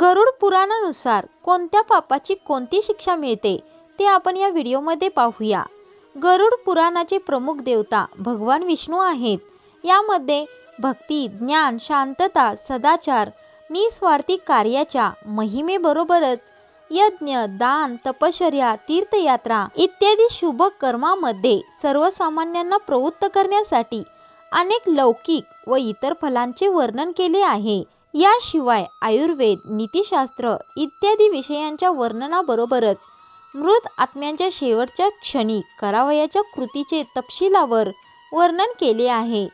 गरुड पुराणानुसार कोणत्या पापाची कोणती शिक्षा मिळते ते आपण या व्हिडिओमध्ये पाहूया. गरुड पुराणाचे प्रमुख देवता भगवान विष्णू आहेत. यामध्ये भक्ती ज्ञान शांतता सदाचार निस्वार्थी कार्याच्या महिमेबरोबरच यज्ञ दान तपश्चर्या तीर्थयात्रा इत्यादी शुभ कर्मामध्ये सर्वसामान्यांना प्रवृत्त करण्यासाठी अनेक लौकिक व इतर फलांचे वर्णन केले आहे. याशिवाय आयुर्वेद नीतिशास्त्र इत्यादी विषयांच्या वर्णनाबरोबरच मृत आत्म्यांच्या शेवटच्या क्षणी करावयाच्या कृतीचे तपशिलावर वर्णन केले आहे.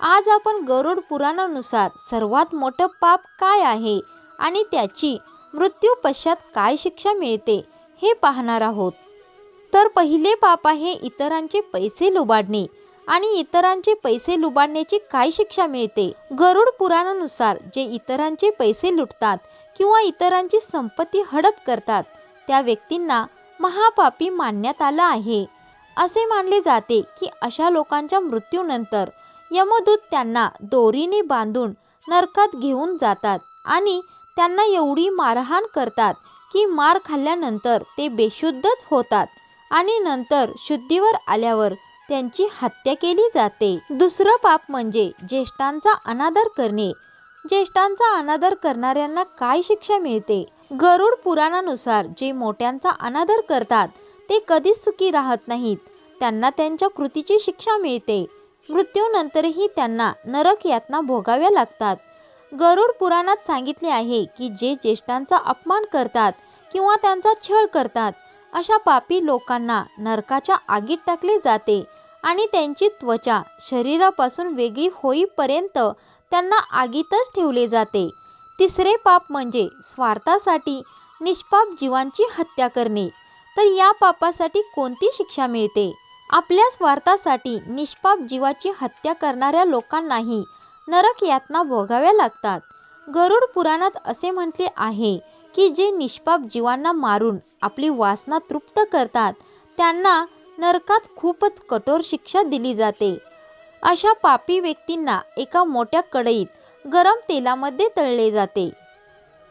आज आपण गरुड पुराणानुसार सर्वात मोठं पाप काय आहे आणि त्याची मृत्यू पश्चात काय शिक्षा मिळते हे पाहणार आहोत. तर पहिले पाप आहे इतरांचे पैसे लुबाडणे. आणि इतरांचे पैसे लुबाडण्याची काय शिक्षा मिळते? गरुड पुराणानुसार जे इतरांचे पैसे लुटतात किंवा इतरांची संपत्ती हडप करतात त्या व्यक्तींना महापापी मानण्यात आलं आहे. असे मानले जाते की अशा लोकांच्या मृत्यूनंतर यमदूत त्यांना दोरीने बांधून नरकात घेऊन जातात आणि त्यांना एवढी मारहाण करतात की मार खाल्ल्यानंतर ते बेशुद्धच होतात आणि नंतर शुद्धीवर आल्यावर त्यांची हत्या केली जाते. दुसरं पाप म्हणजे ज्येष्ठांचा अनादर करणे. ज्येष्ठांचा अनादर करणाऱ्यांना काय शिक्षा मिळते? गरुड पुराणानुसार जे मोठ्यांचा अनादर करतात ते कधीच सुखी राहत नाहीत. त्यांना त्यांच्या कृतीची शिक्षा मिळते. मृत्यूनंतरही त्यांना नरक यातना भोगाव्या लागतात. गरुड पुराणात सांगितले आहे की जे ज्येष्ठांचा अपमान करतात किंवा त्यांचा छळ करतात अशा पापी लोकांना नरकाच्या आगीत टाकले जाते. आणि त्यांची त्वचा शरीरापासून वेगळी होईपर्यंत त्यांना आगीतच ठेवले जाते. तिसरे पाप म्हणजे स्वार्थासाठी निष्पाप जीवांची हत्या करणे. तर या पापासाठी कोणती शिक्षा मिळते? आपल्या स्वार्थासाठी निष्पाप जीवाची हत्या करणाऱ्या लोकांनाही नरक यातना भोगाव्या लागतात. गरुड पुराणात असे म्हटले आहे की जे निष्पाप जीवांना मारून आपली वासना तृप्त करतात त्यांना नरकात खूपच कठोर शिक्षा दिली जाते. अशा पापी व्यक्तींना एका मोठ्या कढईत गरम तेलामध्ये तळले जाते.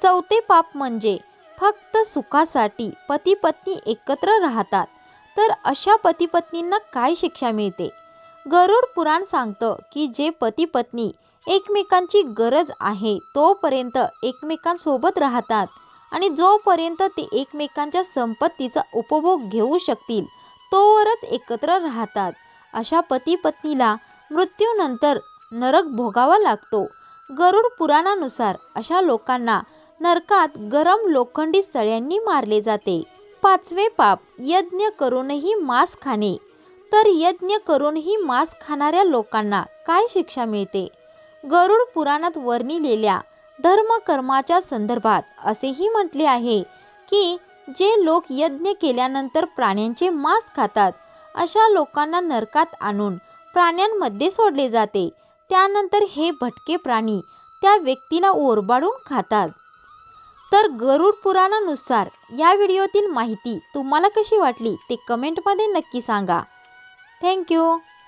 चौथे पाप म्हणजे फक्त सुखासाठी पती पत्नी एकत्र राहतात. तर अशा पती पत्नींना काय शिक्षा मिळते? गरुड पुराण सांगतं की जे पती पत्नी एकमेकांची गरज आहे तोपर्यंत एकमेकांसोबत राहतात आणि जोपर्यंत ते एकमेकांच्या संपत्तीचा उपभोग घेऊ शकतील तोवरच एकत्र राहतात. अशा पती पत्नीला मृत्यूनंतर नरक भोगावा लागतो. गरुड पुराणानुसार अशा लोकांना नरकात गरम लोखंडी सळ्यांनी मारले जाते. पाचवे पाप यज्ञ करूनही मांस खाणे. तर यज्ञ करूनही मांस खाणाऱ्या लोकांना काय शिक्षा मिळते? गरुड पुराणात वर्णिलेल्या धर्मकर्माच्या संदर्भात असेही म्हटले आहे की जे लोक यज्ञ केल्यानंतर प्राण्यांचे मांस खातात अशा लोकांना नरकात आणून प्राण्यांमध्ये सोडले जाते. त्यानंतर हे भटके प्राणी त्या व्यक्तीला ओरबाडून खातात. तर गरुड पुराणानुसार या व्हिडिओतील माहिती तुम्हाला कशी वाटली ते कमेंटमध्ये नक्की सांगा. थँक्यू.